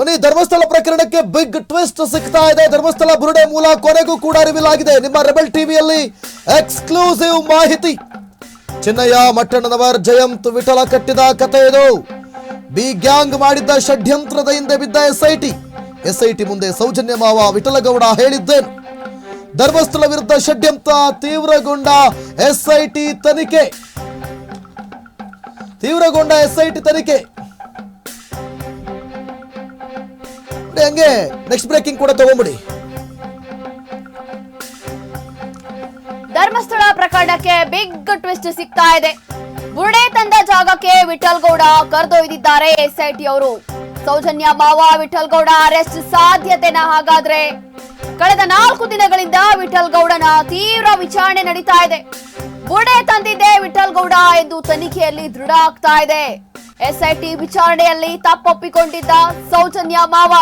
ಬನ್ನಿ ಧರ್ಮಸ್ಥಳ ಪ್ರಕರಣಕ್ಕೆ big twist ಸಿಗ್ತಾ ಇದೆ. ಧರ್ಮಸ್ಥಳ ಬುರುಡೆ ಮೂಲ ಕೊನೆಗೂ ಕೂಡ ರಿವೀಲ್ ಆಗಿದೆ ನಿಮ್ಮ ರೆಬಲ್ ಟಿವಿಯಲ್ಲಿ ಎಕ್ಸ್ಕ್ಲೂಸಿವ್ ಮಾಹಿತಿ. ಚಿನ್ನಯ್ಯ, ಮಟ್ಟಣ್ಣನವರ್, ಜಯಂತ್, ವಿಠಲ ಕಟ್ಟಿದ ಕಥೆ ಇದು. ಬಿ ಗ್ಯಾಂಗ್ ಮಾಡಿದ್ದ ಷಡ್ಯಂತ್ರದ ಹಿಂದೆ ಬಿದ್ದ ಎಸ್ಐಟಿ. ಎಸ್ಐಟಿ ಮುಂದೆ ಸೌಜನ್ಯ ಮಾವ ವಿಠಲಗೌಡ ಹೇಳಿದ್ದೇನು. ಧರ್ಮಸ್ಥಳ ವಿರುದ್ಧ ಷಡ್ಯಂತ್ರ ತೀವ್ರಗೊಂಡ ಎಸ್ಐಟಿ ತನಿಖೆ. ತೀವ್ರಗೊಂಡ ಎಸ್ಐಟಿ ತನಿಖೆ. ನೋಡಿ, ಹಂಗೆ. ನೆಕ್ಸ್ಟ್ ಬ್ರೇಕಿಂಗ್ ಕೂಡ ತಗೊಂಬಿಡಿ. ಧರ್ಮಸ್ಥಳ ಪ್ರಕರಣಕ್ಕೆ ಬಿಗ್ ಟ್ವಿಸ್ಟ್ ಸಿಗ್ತಾ ಇದೆ. ಬುರುಡೆ ತಂದ ಜಾಗಕ್ಕೆ ವಿಠಲ್ ಗೌಡ ಕರೆದೊಯ್ದಿದ್ದಾರೆ ಎಸ್ಐಟಿ ಅವರು. ಸೌಜನ್ಯ ಮಾವ ವಿಠಲ್ ಗೌಡ ಅರೆಸ್ಟ್ ಸಾಧ್ಯತೆನ ಹಾಗಾದ್ರೆ ಕಳೆದ ನಾಲ್ಕು ದಿನಗಳಿಂದ ವಿಠಲ್ ಗೌಡನ ತೀವ್ರ ವಿಚಾರಣೆ ನಡೀತಾ ಇದೆ. ಬುರುಡೆ ತಂದಿದ್ದೆ ವಿಠಲ್ ಗೌಡ ಎಂದು ತನಿಖೆಯಲ್ಲಿ ದೃಢ ಆಗ್ತಾ ಇದೆ. ಎಸ್ಐಟಿ ವಿಚಾರಣೆಯಲ್ಲಿ ತಪ್ಪೊಪ್ಪಿಕೊಂಡಿದ್ದ ಸೌಜನ್ಯ ಮಾವ.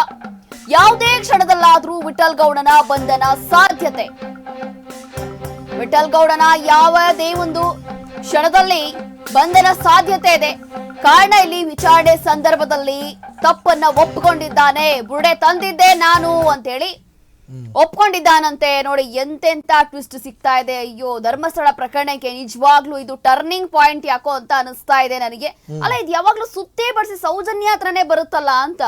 ಯಾವುದೇ ಕ್ಷಣದಲ್ಲಾದರೂ ವಿಠಲ್ ಗೌಡನ ಬಂಧನ ಸಾಧ್ಯತೆ. ವಿಠಲ್ ಗೌಡನ ಯಾವುದೇ ಒಂದು ಕ್ಷಣದಲ್ಲಿ ಬಂಧನ ಸಾಧ್ಯತೆ ಇದೆ. ಕಾರಣ ಇಲ್ಲಿ ವಿಚಾರಣೆ ಸಂದರ್ಭದಲ್ಲಿ ತಪ್ಪನ್ನ ಒಪ್ಪಿಕೊಂಡಿದ್ದಾನೆ. ಬುರುಡೆ ತಂದಿದ್ದೆ ನಾನು ಅಂತ ಹೇಳಿ ಒಪ್ಕೊಂಡಿದ್ದಾನಂತೆ. ನೋಡಿ ಎಂತೆಂತ ಟ್ವಿಸ್ಟ್ ಸಿಗ್ತಾ ಇದೆ. ಅಯ್ಯೋ ಧರ್ಮಸ್ಥಳ ಪ್ರಕರಣಕ್ಕೆ ನಿಜವಾಗ್ಲೂ ಇದು ಟರ್ನಿಂಗ್ ಪಾಯಿಂಟ್ ಯಾಕೋ ಅಂತ ಅನಿಸ್ತಾ ಇದೆ ನನಗೆ. ಅಲ್ಲ ಇದು ಯಾವಾಗ್ಲೂ ಸುತ್ತೇ ಬಡಿಸಿ ಸೌಜನ್ಯ ಹತ್ರನೇ ಬರುತ್ತಲ್ಲ ಅಂತ.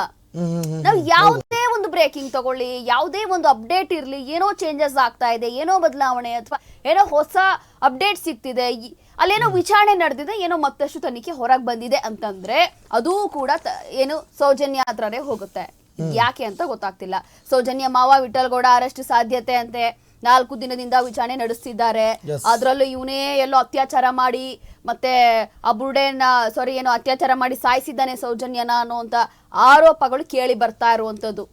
ನಾವು ಯಾವುದೇ ಒಂದು ಬ್ರೇಕಿಂಗ್ ತಗೊಳ್ಳಿ ಯಾವುದೇ ಒಂದು ಅಪ್ಡೇಟ್ ಇರಲಿ ಏನೋ ಚೇಂಜಸ್ ಆಗ್ತಾ ಇದೆ ಏನೋ ಬದಲಾವಣೆ ಅಥವಾ ಏನೋ ಹೊಸ ಅಪ್ಡೇಟ್ ಸಿಗ್ತಿದೆ ಅಲ್ಲೇನೋ ವಿಚಾರಣೆ ನಡೆದಿದೆ ಏನೋ ಮತ್ತಷ್ಟು ತನಿಖೆ ಹೊರಗೆ ಬಂದಿದೆ ಅಂತಂದ್ರೆ ಅದೂ ಕೂಡ ಏನು ಸೌಜನ್ಯ ಹತ್ರನೇ ಹೋಗುತ್ತೆ. ಯಾಕೆ ಅಂತ ಗೊತ್ತಾಗ್ತಿಲ್ಲ. ಸೌಜನ್ಯ ಮಾವ ವಿಠಲ್ಗೌಡ ಅರೆಸ್ಟ್ ಸಾಧ್ಯತೆ ಅಂತೆ. ನಾಲ್ಕು ದಿನದಿಂದ ವಿಚಾರಣೆ ನಡೆಸ್ತಿದ್ದಾರೆ. ಅದರಲ್ಲೂ ಇವನೇ ಎಲ್ಲೋ ಅತ್ಯಾಚಾರ ಮಾಡಿ ಮತ್ತೆ ಆ ಬುರುಡೆನ ಸಾರಿ ಏನೋ ಅತ್ಯಾಚಾರ ಮಾಡಿ ಸಾಯಿಸಿದ್ದಾನೆ ಸೌಜನ್ಯನ ಅಂತ ಆರೋಪಗಳು ಕೇಳಿ ಬರ್ತಾ ಇರುವಂತದ್ದು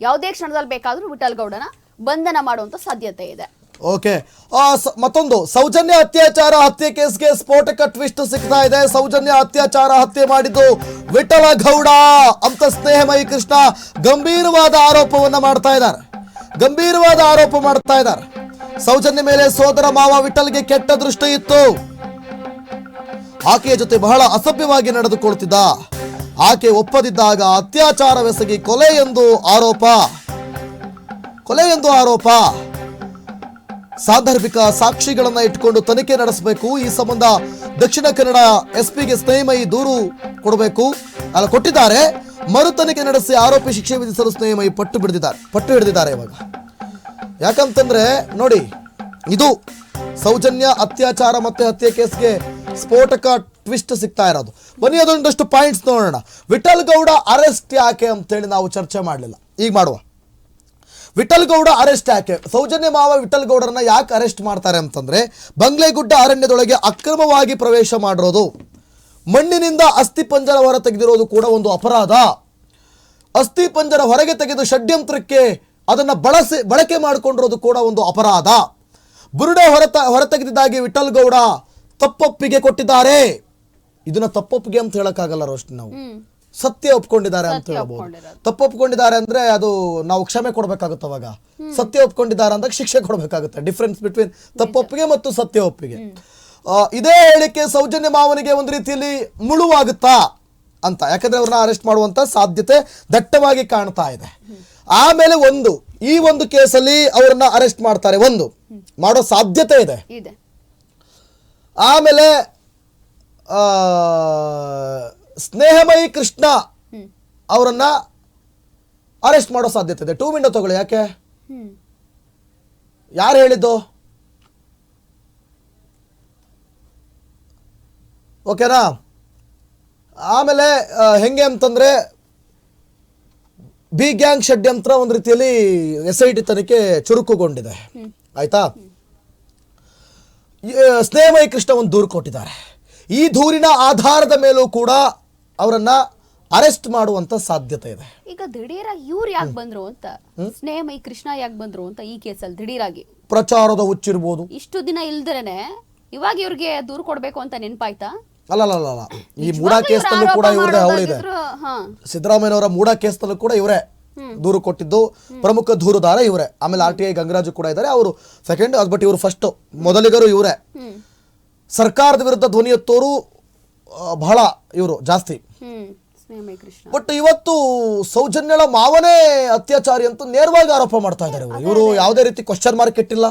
ಯಾವುದೇ ಕ್ಷಣದಲ್ಲಿ ಬೇಕಾದ್ರೂ ವಿಠಲ್ ಗೌಡನ ಬಂಧನ ಮಾಡುವಂತ ಸಾಧ್ಯತೆ ಇದೆ. ಓಕೆ ಮತ್ತೊಂದು, ಸೌಜನ್ಯ ಅತ್ಯಾಚಾರ ಹತ್ಯೆ ಕೇಸ್ಗೆ ಸ್ಫೋಟಕ ಟ್ವಿಸ್ಟ್ ಸಿಗ್ತಾ ಇದೆ. ಸೌಜನ್ಯ ಅತ್ಯಾಚಾರ ಹತ್ಯೆ ಮಾಡಿದ್ದು ವಿಠಲ ಗೌಡ ಅಂತ ಸ್ನೇಹಮಯಿ ಕೃಷ್ಣ ಗಂಭೀರವಾದ ಆರೋಪವನ್ನ ಮಾಡ್ತಾ ಇದ್ದಾರೆ. ಗಂಭೀರವಾದ ಆರೋಪ ಮಾಡ್ತಾ ಇದ್ದಾರೆ. ಸೌಜನ್ಯ ಮೇಲೆ ಸೋದರ ಮಾವ ವಿಠಲ್ಗೆ ಕೆಟ್ಟ ದೃಷ್ಟಿ ಇತ್ತು. ಆಕೆಯ ಜೊತೆ ಬಹಳ ಅಸಭ್ಯವಾಗಿ ನಡೆದುಕೊಳ್ತಿದ್ದ. ಆಕೆ ಒಪ್ಪದಿದ್ದಾಗ ಅತ್ಯಾಚಾರವೆಸಗಿ ಕೊಲೆ ಎಂದು ಆರೋಪ. ಕೊಲೆ ಎಂದು ಆರೋಪ. ಸಾಂದರ್ಭಿಕ ಸಾಕ್ಷಿಗಳನ್ನ ಇಟ್ಕೊಂಡು ತನಿಖೆ ನಡೆಸಬೇಕು. ಈ ಸಂಬಂಧ ದಕ್ಷಿಣ ಕನ್ನಡ ಎಸ್ಪಿಗೆ ಸ್ನೇಹಮಯಿ ದೂರು ಕೊಡಬೇಕು. ಅಲ್ಲ, ಕೊಟ್ಟಿದ್ದಾರೆ. ಮರು ತನಿಖೆ ನಡೆಸಿ ಆರೋಪಿ ಶಿಕ್ಷೆ ವಿಧಿಸಲು ಸ್ನೇಹಮಯಿ ಪಟ್ಟು ಬಿಡಿದಿದ್ದಾರೆ, ಪಟ್ಟು ಹಿಡಿದಿದ್ದಾರೆ ಇವಾಗ. ಯಾಕಂತಂದ್ರೆ, ನೋಡಿ, ಇದು ಸೌಜನ್ಯ ಅತ್ಯಾಚಾರ ಮತ್ತೆ ಹತ್ಯೆ ಕೇಸ್ಗೆ ಸ್ಫೋಟಕ ಟ್ವಿಸ್ಟ್ ಸಿಗ್ತಾ ಇರೋದು. ಬನ್ನಿ, ಅದೊಂದಷ್ಟು ಪಾಯಿಂಟ್ಸ್ ನೋಡೋಣ. ವಿಠಲ್ ಗೌಡ ಅರೆಸ್ಟ್ ಯಾಕೆ ಅಂತೇಳಿ ನಾವು ಚರ್ಚೆ ಮಾಡಲಿಲ್ಲ. ಈಗ ಮಾಡುವ. ವಿಠಲ್ ಗೌಡ ಅರೆಸ್ಟ್ ಯಾಕೆ? ಸೌಜನ್ಯ ಮಾವ ವಿಠಲ್ ಗೌಡರನ್ನ ಯಾಕೆ ಅರೆಸ್ಟ್ ಮಾಡ್ತಾರೆ ಅಂತಂದ್ರೆ, ಬಂಗ್ಲೆಗುಡ್ಡ ಅರಣ್ಯದೊಳಗೆ ಅಕ್ರಮವಾಗಿ ಪ್ರವೇಶ ಮಾಡಿರೋದು. ಮಣ್ಣಿನಿಂದ ಅಸ್ಥಿ ಪಂಜರ ಹೊರ ತೆಗೆದಿರೋದು ಕೂಡ ಒಂದು ಅಪರಾಧ. ಅಸ್ಥಿ ಪಂಜರ ಹೊರಗೆ ತೆಗೆದು ಷಡ್ಯಂತ್ರಕ್ಕೆ ಅದನ್ನ ಬಳಸಿ, ಬಳಕೆ ಮಾಡಿಕೊಂಡಿರೋದು ಕೂಡ ಒಂದು ಅಪರಾಧ. ಬುರುಡೆ ಹೊರತ, ಹೊರತೆಗೆದಿದ್ದಾಗಿ ವಿಠಲ್ ಗೌಡ ತಪ್ಪೊಪ್ಪಿಗೆ ಕೊಟ್ಟಿದ್ದಾರೆ. ಇದನ್ನ ತಪ್ಪೊಪ್ಪಿಗೆ ಅಂತ ಹೇಳಕ್ಕಾಗಲ್ಲ ರೋಸ್ಟ್ ನಾವು. ಸತ್ಯ ಒಪ್ಕೊಂಡಿದ್ದಾರೆ ಅಂತ ಹೇಳ್ಬೋದು. ಒಪ್ಕೊಂಡಿರೋದು. ತಪ್ಪು ಒಪ್ಕೊಂಡಿದ್ದಾರೆ ಅಂದ್ರೆ ಅದು ನಾವು ಕ್ಷಮೆ ಕೊಡ್ಬೇಕಾಗುತ್ತೆ ಅವಾಗ. ಸತ್ಯ ಒಪ್ಕೊಂಡಿದ್ದಾರೆ ಅಂದಾಗ ಶಿಕ್ಷೆ ಕೊಡ್ಬೇಕಾಗುತ್ತೆ. ಡಿಫ್ರೆನ್ಸ್ ಬಿಟ್ವೀನ್ ತಪ್ಪೊಪ್ಪಿಗೆ ಮತ್ತು ಸತ್ಯ ಒಪ್ಪಿಗೆ. ಇದೇ ಹೇಳಿಕೆ ಸೌಜನ್ಯ ಮಾವನಿಗೆ ಒಂದು ರೀತಿಯಲ್ಲಿ ಮುಳುವಾಗುತ್ತಾ ಅಂತ. ಯಾಕಂದ್ರೆ ಅವ್ರನ್ನ ಅರೆಸ್ಟ್ ಮಾಡುವಂತ ಸಾಧ್ಯತೆ ದಟ್ಟವಾಗಿ ಕಾಣ್ತಾ ಇದೆ. ಆಮೇಲೆ ಒಂದು ಈ ಒಂದು ಕೇಸಲ್ಲಿ ಅವ್ರನ್ನ ಅರೆಸ್ಟ್ ಮಾಡ್ತಾರೆ. ಒಂದು ಮಾಡೋ ಸಾಧ್ಯತೆ ಇದೆ. ಆಮೇಲೆ ಸ್ನೇಹಮಯಿ ಕೃಷ್ಣ ಅವರನ್ನ ಅರೆಸ್ಟ್ ಮಾಡೋ ಸಾಧ್ಯತೆ ಇದೆ. ಟೂ ವಿಂಡೋ ತಗೊಳ್ಳಿ ಯಾಕೆ? ಯಾರು ಹೇಳಿದ್ದು? ಓಕೆನಾ? ಆಮೇಲೆ ಹೆಂಗೆ ಅಂತಂದ್ರೆ ಬಿ ಗ್ಯಾಂಗ್ ಷಡ್ಯಂತ್ರ ಒಂದು ರೀತಿಯಲ್ಲಿ ಎಸ್ ಐ ಟಿ ತನಿಖೆ ಚುರುಕುಗೊಂಡಿದೆ. ಆಯ್ತಾ? ಸ್ನೇಹಮಯಿ ಕೃಷ್ಣ ಒಂದು ದೂರು ಕೊಟ್ಟಿದ್ದಾರೆ. ಈ ದೂರಿನ ಆಧಾರದ ಮೇಲೂ ಕೂಡ ಅವರನ್ನ ಅರೆಸ್ಟ್ ಮಾಡುವಂತ ಸಾಧ್ಯತೆ ಇದೆ. ಈಗ ದಿಢೀರಾಗಿ ಇವ್ರು ಯಾಕೆ ಬಂದ್ರು ಅಂತ? ಸ್ನೇಹಮಯಿ ಕೃಷ್ಣ ಯಾಕೆ ಬಂದ್ರು ಅಂತ ಈ ಕೇಸಲ್ಲಿ ದಿಢೀರಾಗಿ? ಪ್ರಚಾರದ ಹುಚ್ಚಿರ್ಬೋದು. ಇಷ್ಟು ದಿನ ಇಲ್ದರೇನೆ ಇವಾಗ ಇವ್ರಿಗೆ ದೂರು ಕೊಡ್ಬೇಕು ಅಂತ ನೆನಪಾಯ್ತಾ? ಅಲ್ಲ ಈ ಮೂಡಾ ಕೇಸ್ನಲ್ಲೂ ಕೂಡ ಇವ್ರದೇ ಅವಳಿದೆ ಸಿದ್ದರಾಮಯ್ಯನವರ ಮೂಡಾ ಕೇಸ್ನಲ್ಲೂ ಕೂಡ ಇವರೇ ದೂರು ಕೊಟ್ಟಿದ್ದು. ಪ್ರಮುಖ ದೂರುದಾರ ಇವರೇ. ಆಮೇಲೆ ಆರ್ ಟಿ ಐ ಗಂಗರಾಜು ಕೂಡ ಇದ್ದಾರೆ. ಅವರು ಸೆಕೆಂಡ್ ಬಟ್ ಇವರು ಫಸ್ಟ್ ಮೊದಲಿಗರು ಇವರೇ. ಸರ್ಕಾರದ ವಿರುದ್ಧ ಧ್ವನಿ ಎತ್ತೋರು ಬಹಳ ಇವರು ಜಾಸ್ತಿ. ಬಟ್ ಇವತ್ತು ಸೌಜನ್ಯಳ ಮಾವನೇ ಅತ್ಯಾಚಾರಿ ಅಂತ ನೇರವಾಗಿ ಆರೋಪ ಮಾಡ್ತಾ ಇದ್ದಾರೆ ಇವರು. ಇವರು ಯಾವುದೇ ರೀತಿ ಕ್ವಶನ್ ಮಾರ್ಕ್ ಇಟ್ಟಿಲ್ಲ.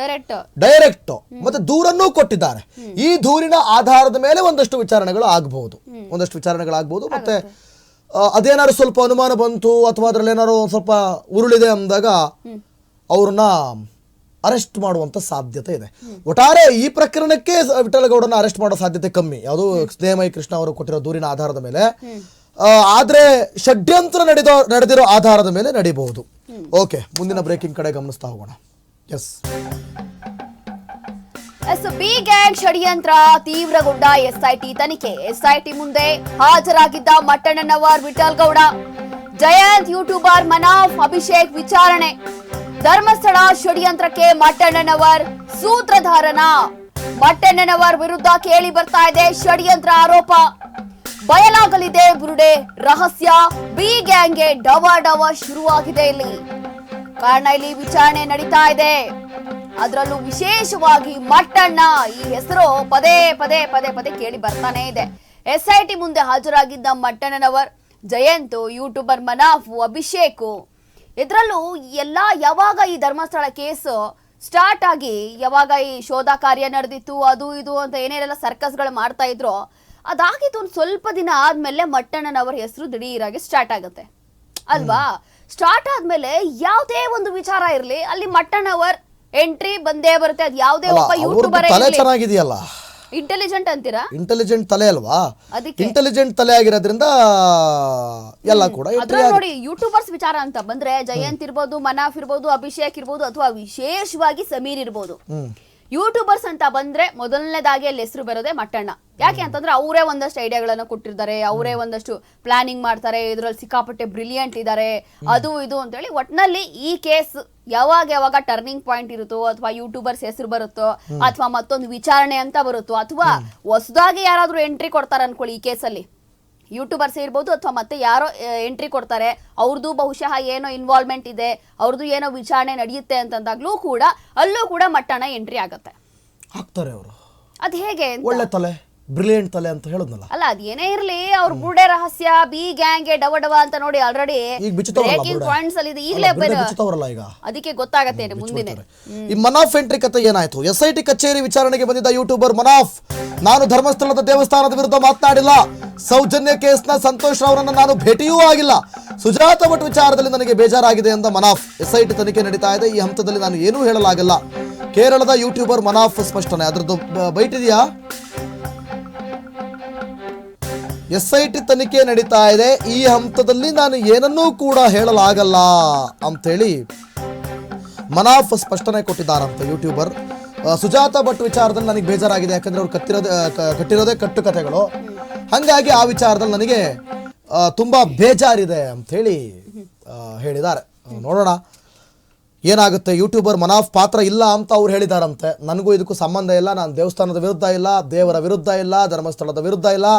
ಡೈರೆಕ್ಟ್ ಡೈರೆಕ್ಟ್ ಮತ್ತೆ ದೂರನ್ನೂ ಕೊಟ್ಟಿದ್ದಾರೆ. ಈ ದೂರಿನ ಆಧಾರದ ಮೇಲೆ ಒಂದಷ್ಟು ವಿಚಾರಣೆಗಳು ಆಗಬಹುದು ಒಂದಷ್ಟು ವಿಚಾರಣೆಗಳಾಗಬಹುದು ಮತ್ತೆ ಅದೇನಾದ್ರು ಸ್ವಲ್ಪ ಅನುಮಾನ ಬಂತು ಅಥವಾ ಅದ್ರಲ್ಲಿ ಏನಾದ್ರು ಸ್ವಲ್ಪ ಉರುಳಿದೆ ಅಂದಾಗ ಅವ್ರನ್ನ ಅರೆಸ್ಟ್ ಮಾಡುವಂತ ಸಾಧ್ಯತೆ ಇದೆ. ಒಟ್ಟಾರೆ ಈ ಪ್ರಕರಣಕ್ಕೆ ವಿಠಲಗೌಡನ ಅರೆಸ್ಟ್ ಮಾಡೋ ಸಾಧ್ಯತೆ ಕಮ್ಮಿ. ಯಾವುದು ಸ್ನೇಹಮಯಿ ಕೃಷ್ಣ ಅವರು ಕೊಟ್ಟಿರೋ ದೂರಿನ ಆಧಾರದ ಮೇಲೆ. ಆದ್ರೆ ಷಡ್ಯಂತ್ರ ನಡೆದೋ, ನಡೆದಿರೋ ಆಧಾರದ ಮೇಲೆ ನಡೀಬಹುದು. ಓಕೆ, ಮುಂದಿನ ಬ್ರೇಕಿಂಗ್ ಕಡೆ ಗಮನಿಸ್ತಾ ಹೋಗೋಣ. ಎಸ್. ಎಸ್ ಬಿ ಗ್ಯಾಂಗ್ ಷಡ್ಯಂತ್ರ ತೀವ್ರಗೊಂಡ ಎಸ್ಐಟಿ ತನಿಖೆ. ಎಸ್ಐಟಿ ಮುಂದೆ ಹಾಜರಾಗಿದ್ದ ಮಟ್ಟಣ್ಣನವರ್ ವಿಠಲ್ ಗೌಡ ಜಯಂತ್ ಯೂಟ್ಯೂಬರ್ ಮನಾಫ್ ಅಭಿಷೇಕ್ ವಿಚಾರಣೆ. ಧರ್ಮಸ್ಥಳ ಷಡ್ಯಂತ್ರಕ್ಕೆ ಮಟ್ಟಣ್ಣನವರ್, ಸೂತ್ರಧಾರನ. ಮಟ್ಟಣ್ಣನವರ್ ವಿರುದ್ಧ ಕೇಳಿ ಬರ್ತಾ ಇದೆ ಷಡ್ಯಂತ್ರ ಆರೋಪ. ಬಯಲಾಗಲಿದೆ ಬುರುಡೆ, ರಹಸ್ಯ, ಬಿ ಗ್ಯಾಂಗ್ಗೆ ಡವ ಡವ ಶುರುವಾಗಿದೆ ಇಲ್ಲಿ. ಕಾರಣ ಇಲ್ಲಿ ವಿಚಾರಣೆ ನಡೀತಾ ಇದೆ. ಅದರಲ್ಲೂ ವಿಶೇಷವಾಗಿ ಮಟ್ಟಣ್ಣ ಈ ಹೆಸರು ಪದೇ ಪದೇ ಪದೇ ಪದೇ ಕೇಳಿ ಬರ್ತಾನೆ ಇದೆ. ಎಸ್ ಐ ಟಿ ಮುಂದೆ ಹಾಜರಾಗಿದ್ದ ಮಟ್ಟಣ್ಣನವರ್, ಜಯಂತು, ಯೂಟ್ಯೂಬರ್ ಮನಾಫು, ಅಭಿಷೇಕ್ ಇದರಲ್ಲೂ ಎಲ್ಲ ಯಾವಾಗ ಈ ಧರ್ಮಸ್ಥಳ ಕೇಸ್ ಸ್ಟಾರ್ಟ್ ಆಗಿ ಯಾವಾಗ ಈ ಶೋಧ ಕಾರ್ಯ ನಡೆದಿತ್ತು ಅದು ಇದು ಅಂತ ಏನೇನೆಲ್ಲ ಸರ್ಕಸ್ಗಳು ಮಾಡ್ತಾ ಇದ್ರು ಅದಾಗಿತ್ತು ಒಂದು ಸ್ವಲ್ಪ ದಿನ ಆದ್ಮೇಲೆ ಮಟ್ಟಣ್ಣನವರ ಹೆಸರು ದಿಢೀರಾಗಿ ಸ್ಟಾರ್ಟ್ ಆಗುತ್ತೆ. ಅಲ್ವಾ? ಸ್ಟಾರ್ಟ್ ಆದ್ಮೇಲೆ ಯಾವುದೇ ಒಂದು ವಿಚಾರ ಇರಲಿ ಅಲ್ಲಿ ಮಟ್ಟಣ್ಣವರ್ ಎಂಟ್ರಿ ಬಂದೇ ಬರುತ್ತೆ ಅದು ಯಾವುದೇ ಒಬ್ಬ ಯೂಟ್ಯೂಬರ್ ಚೆನ್ನಾಗಿದೆಯಲ್ಲ. ಇಂಟೆಲಿಜೆಂಟ್ ಅಂತೀರಾ? ಇಂಟೆಲಿಜೆಂಟ್ ತಲೆ ಅಲ್ವಾ? ಅದಕ್ಕೆ. ಇಂಟೆಲಿಜೆಂಟ್ ತಲೆ ಆಗಿರೋದ್ರಿಂದ ಎಲ್ಲ ಕೂಡ ಅದ್ರಲ್ಲಿ ನೋಡಿ ಯೂಟ್ಯೂಬರ್ಸ್ ವಿಚಾರ ಅಂತ ಬಂದ್ರೆ ಜಯಂತ್ ಇರ್ಬೋದು ಮನಾಫ್ ಇರ್ಬೋದು ಅಭಿಷೇಕ್ ಇರ್ಬೋದು ಅಥವಾ ವಿಶೇಷವಾಗಿ ಸಮೀರ್ ಇರ್ಬೋದು. ಯೂಟ್ಯೂಬರ್ಸ್ ಅಂತ ಬಂದ್ರೆ ಮೊದಲನೇದಾಗಿ ಅಲ್ಲಿ ಹೆಸರು ಬರೋದೇ ಮಟ್ಟಣ್ಣ. ಯಾಕೆ ಅಂತಂದ್ರೆ ಅವರೇ ಒಂದಷ್ಟು ಐಡಿಯಾಗಳನ್ನ ಕೊಟ್ಟಿರ್ತಾರೆ ಅವರೇ ಒಂದಷ್ಟು ಪ್ಲಾನಿಂಗ್ ಮಾಡ್ತಾರೆ ಇದ್ರಲ್ಲಿ ಸಿಕ್ಕಾಪಟ್ಟೆ ಬ್ರಿಲಿಯಂಟ್ ಇದ್ದಾರೆ ಅದು ಇದು ಅಂತೇಳಿ ಒಟ್ನಲ್ಲಿ ಈ ಕೇಸ್ ಯಾವಾಗ ಯಾವಾಗ ಟರ್ನಿಂಗ್ ಪಾಯಿಂಟ್ ಇರುತ್ತೋ ಅಥವಾ ಯೂಟ್ಯೂಬರ್ಸ್ ಹೆಸರು ಬರುತ್ತೋ ಅಥವಾ ಮತ್ತೊಂದು ವಿಚಾರಣೆ ಅಂತ ಬರುತ್ತೋ ಅಥವಾ ಹೊಸದಾಗಿ ಯಾರಾದ್ರೂ ಎಂಟ್ರಿ ಕೊಡ್ತಾರ ಅನ್ಕೊಳ್ಳಿ ಈ ಕೇಸಲ್ಲಿ. ಯೂಟ್ಯೂಬರ್ಸ್ ಇರ್ಬೋದು ಅಥವಾ ಮತ್ತೆ ಯಾರೋ ಎಂಟ್ರಿ ಕೊಡ್ತಾರೆ. ಅವ್ರದ್ದು ಬಹುಶಃ ಏನೋ ಇನ್ವಾಲ್ವ್ಮೆಂಟ್ ಇದೆ ಅವ್ರದ್ದು ಏನೋ ವಿಚಾರಣೆ ನಡೆಯುತ್ತೆ ಅಂತಂದಾಗ್ಲೂ ಕೂಡ ಅಲ್ಲೂ ಕೂಡ ಮಟ್ಟಣ ಎಂಟ್ರಿ ಆಗುತ್ತೆ. ಹಾಕ್ತಾರೆ ಅವರು. ಅದು ಹೇಗೆ? ಒಳ್ಳೆ ತಲೆ. ಬ್ರಿಲಿಯಂಟ್ ತಲೆ ಅಂತ ಹೇಳಿದ್ನಲ್ಲ. ಅಲ್ಲ ಅದ ಏನೇ ಇರಲಿ ಅವ್ರ ಬುಡೆ ರಹಸ್ಯ ಬಿ ಗ್ಯಾಂಗ್ಗೆ ಡವ ಡವ ಅಂತ ನೋಡಿ ಆಲ್ರೆಡಿ ಈಗ ಬ್ರೇಕಿಂಗ್ ಪಾಯಿಂಟ್ಸ್ ಅಲ್ಲಿ ಇದೆ ಈಗಲೇ ಬಿಚ್ಚುತ್ತವರಲ್ಲ ಈಗ. ಅದಕ್ಕೆ ಗೊತ್ತಾಗತ್ತೆ ಮುಂದೆ ಮುಂದಿನ. ಈ ಮನಾಫ್ ಎಂಟ್ರಿ ಕತೆ ಏನಾಯ್ತು? ಎಸ್ ಐ ಟಿ ಕಚೇರಿ ವಿಚಾರಣೆಗೆ ಬಂದಿದ್ದ ಯೂಟ್ಯೂಬರ್ ಮನಾಫ್. ನಾನು ಧರ್ಮಸ್ಥಳದ ದೇವಸ್ಥಾನದ ವಿರುದ್ಧ ಮಾತನಾಡಿಲ್ಲ. ಸೌಜನ್ಯ ಕೇಸ್ನ ಸಂತೋಷ್ ಅವರನ್ನ ನಾನು ಭೇಟಿಯೂ ಆಗಿಲ್ಲ. ಸುಜಾತ ಭಟ್ ವಿಚಾರದಲ್ಲಿ ನನಗೆ ಬೇಜಾರಾಗಿದೆ ಎಂದ ಮನಾಫ್. ಎಸ್ ಐ ಟಿ ತನಿಖೆ ನಡೀತಾ ಇದೆ. ಈ ಹಂತದಲ್ಲಿ ನಾನು ಏನೂ ಹೇಳಲಾಗಿಲ್ಲ. ಕೇರಳದ ಯೂಟ್ಯೂಬರ್ ಮನಾಫ್ ಸ್ಪಷ್ಟನೆ. ಅದ್ರದ್ದು ಬೈಟ್ ಇದೆಯಾ? ಎಸ್ ಐ ಟಿ ತನಿಖೆ ನಡೀತಾ ಇದೆ. ಈ ಹಂತದಲ್ಲಿ ನಾನು ಏನನ್ನೂ ಕೂಡ ಹೇಳಲಾಗಲ್ಲ ಅಂತೇಳಿ ಮನಾಫ್ ಸ್ಪಷ್ಟನೆ ಕೊಟ್ಟಿದ್ದಾರಂತೆ ಯೂಟ್ಯೂಬರ್. ಸುಜಾತ ಭಟ್ ವಿಚಾರದಲ್ಲಿ ನನಗೆ ಬೇಜಾರಾಗಿದೆ. ಯಾಕಂದ್ರೆ ಅವ್ರು ಕತ್ತಿರೋದೇ ಕಟ್ಟಿರೋದೇ ಕಟ್ಟು ಕಥೆಗಳು ಹಾಗಾಗಿ ಆ ವಿಚಾರದಲ್ಲಿ ನನಗೆ ತುಂಬಾ ಬೇಜಾರಿದೆ ಅಂಥೇಳಿ ಹೇಳಿದ್ದಾರೆ. ನೋಡೋಣ. ಏನಾಗುತ್ತೆ? ಯೂಟ್ಯೂಬರ್ ಮನಾಫ್ ಪಾತ್ರ ಇಲ್ಲ ಅಂತ ಅವ್ರು ಹೇಳಿದಾರಂತೆ. ನನಗೂ ಇದಕ್ಕೂ ಸಂಬಂಧ ಇಲ್ಲ. ನಾನು ದೇವಸ್ಥಾನದ ವಿರುದ್ಧ ಇಲ್ಲ, ದೇವರ ವಿರುದ್ಧ ಇಲ್ಲ, ಧರ್ಮಸ್ಥಳದ ವಿರುದ್ಧ ಇಲ್ಲ.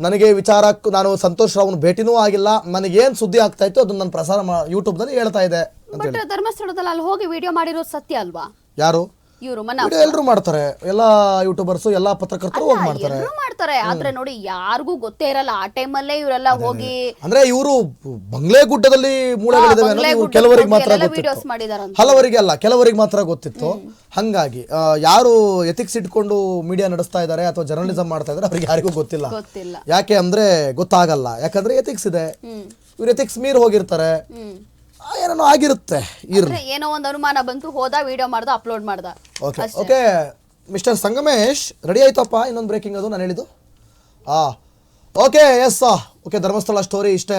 ನನಗೆ ವಿಚಾರ ನಾನು ಸಂತೋಷ್ ರಾವ್ನ ಭೇಟಿನೂ ಆಗಿಲ್ಲ. ನನಗೇನು ಸುದ್ದಿ ಆಗ್ತಾ ಇತ್ತು ಅದನ್ನ ನಾನು ಪ್ರಸಾರ ಯೂಟ್ಯೂಬ್ನಲ್ಲಿ ಹೇಳ್ತಾ ಇದೆ ಅಂತ ಬಟ್ ಧರ್ಮಸ್ಥಳದಲ್ಲಿ ಅಲ್ಲಿ ಹೋಗಿ ವಿಡಿಯೋ ಮಾಡಿರೋದು ಸತ್ಯ ಅಲ್ವಾ? ಯಾರು? ಇವರು ಮನ ಎಲ್ಲರೂ ಮಾಡ್ತಾರೆ. ಎಲ್ಲ ಯೂಟ್ಯೂಬರ್ಸು ಎಲ್ಲ ಪತ್ರಕರ್ತರು ಹೋಗಿ ಮಾಡ್ತಾರೆ. ಮಾಡ್ತಾರೆ ಆದ್ರೆ ನೋಡಿ ಯಾರಿಗೂ ಗೊತ್ತೇ ಇರಲ್ಲ. ಆ ಟೈಮಲ್ಲೇ ಇವರೆಲ್ಲ ಹೋಗಿ ಅಂದ್ರೆ ಇವರು ಬಂಗ್ಲೆ ಗುಡ್ಡದಲ್ಲಿ ಮೂಳೆಗಳಿದಾವೆ ಕೆಲವರಿಗೆ ಮಾತ್ರ ಹಲವರಿಗೆ ಅಲ್ಲ ಕೆಲವರಿಗೆ ಮಾತ್ರ ಗೊತ್ತಿತ್ತು. ಹಂಗಾಗಿ ಯಾರು ಎಥಿಕ್ಸ್ ಇಟ್ಕೊಂಡು ಮೀಡಿಯಾ ನಡೆಸ್ತಾ ಇದ್ದಾರೆ ಅಥವಾ ಜರ್ನಲಿಸಂ ಮಾಡ್ತಾ ಇದ್ದಾರೆ ಅವ್ರಿಗೆ ಯಾರಿಗೂ ಗೊತ್ತಿಲ್ಲ. ಯಾಕೆ ಅಂದ್ರೆ ಗೊತ್ತಾಗಲ್ಲ. ಯಾಕಂದ್ರೆ ಎಥಿಕ್ಸ್ ಇದೆ. ಇವ್ರು ಎಥಿಕ್ಸ್ ಮೀರ್ ಹೋಗಿರ್ತಾರೆ. ಏನೋ ಆಗಿರುತ್ತೆ. ಏನೋ ಒಂದು ಅನುಮಾನ ಬಂತು ಹೋದ ವಿಡಿಯೋ ಮಾಡ್ದ ಅಪ್ಲೋಡ್ ಮಾಡ್ದ. Okay okay mister Sangamesh ready ಆಯ್ತಪ್ಪ? ಇನ್ನೊಂದು ಬ್ರೇಕಿಂಗ್ ಅದು, ನಾನು ಹೇಳಿದ್ದು? ಹಾಂ okay yes okay Dharmasthala story ಇಷ್ಟೇ.